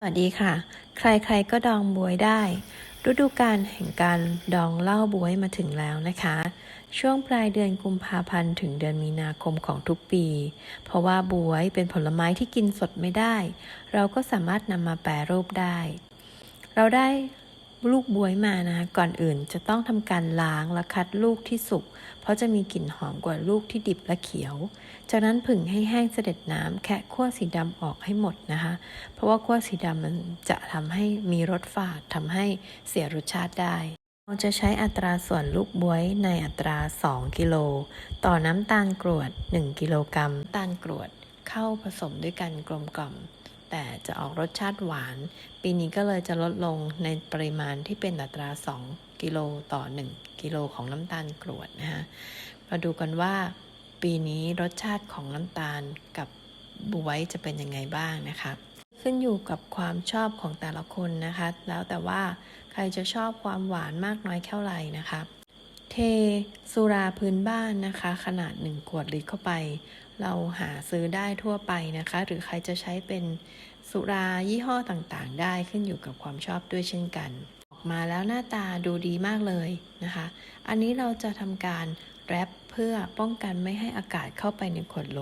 สวัสดีค่ะ ใครๆก็ดองบวยได้ ฤดูการแห่งการดองเหล้าบวยมาถึงแล้วนะคะ ช่วงปลายเดือนกุมภาพันธ์ถึงเดือนมีนาคมของทุกปี เพราะว่าบวยเป็นผลไม้ที่กินสดไม่ได้ เราก็สามารถนำมาแปรรูปได้ เราได้ ลูกบวยมานะ ก่อนอื่นจะต้องทำการล้างและคัดลูกที่สุก เพราะจะมีกลิ่นหอมกว่าลูกที่ดิบและเขียว จากนั้นผึ่งให้แห้งเสด็จน้ำแคะขั้วสีดำออกให้หมดนะคะ เพราะว่าขั้วสีดำมันจะทำให้มีรสฝาดทำให้เสียรสชาติได้เราจะใช้อัตราส่วนลูกบวยในอัตรา 2 กิโล ต่อน้ำตาลกรวด 1 กิโลกรัมน้ำตาลกรวดเข้าผสมด้วยกันกลมกล่อม แต่จะออกรสชาติหวาน ปีนี้ก็เลยจะลดลงในปริมาณที่เป็นอัตรา 2 กิโลต่อ 1 กิโลของน้ำตาลกรวดนะคะมาดูกันว่า ปีนี้รสชาติของน้ำตาลกับบวยจะเป็นยังไงบ้างนะคะขึ้นอยู่กับความชอบของแต่ละคนนะคะ แล้วแต่ว่าใครจะชอบความหวานมากน้อยเท่าไหร่นะคะ เทสุราพื้นบ้านนะคะ ขนาด 1 ขวดลิตรเข้าไป เราหาซื้อได้ทั่วไปนะคะ หรือใครจะใช้เป็นสุรายี่ห้อต่างๆ ได้ขึ้นอยู่กับความชอบด้วยเช่นกัน ออกมาแล้วหน้าตาดูดีมากเลยนะคะ อันนี้เราจะทำการแรปเพื่อป้องกันไม่ให้อากาศเข้าไปในขวดโหล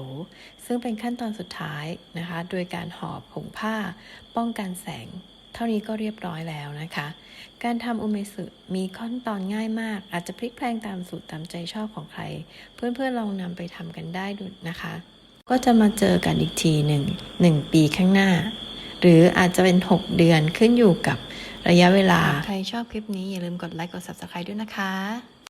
ซึ่งเป็นขั้นตอนสุดท้ายนะคะ โดยการห่อผงผ้าป้องกันแสง เท่านี้ก็เรียบร้อยแล้วนะคะ การทำอุเมสึมีขั้นตอนง่ายมาก อาจจะพลิกแพลงตามสูตรตามใจชอบของใคร เพื่อนๆลองนำไปทำกันได้ดูนะคะ ก็จะมาเจอกันอีกทีหนึ่งหนึ่งปีข้างหน้า หรืออาจจะเป็น 6 เดือนขึ้นอยู่กับระยะเวลา ใครชอบคลิปนี้อย่าลืมกดไลค์กด subscribe ด้วยนะคะ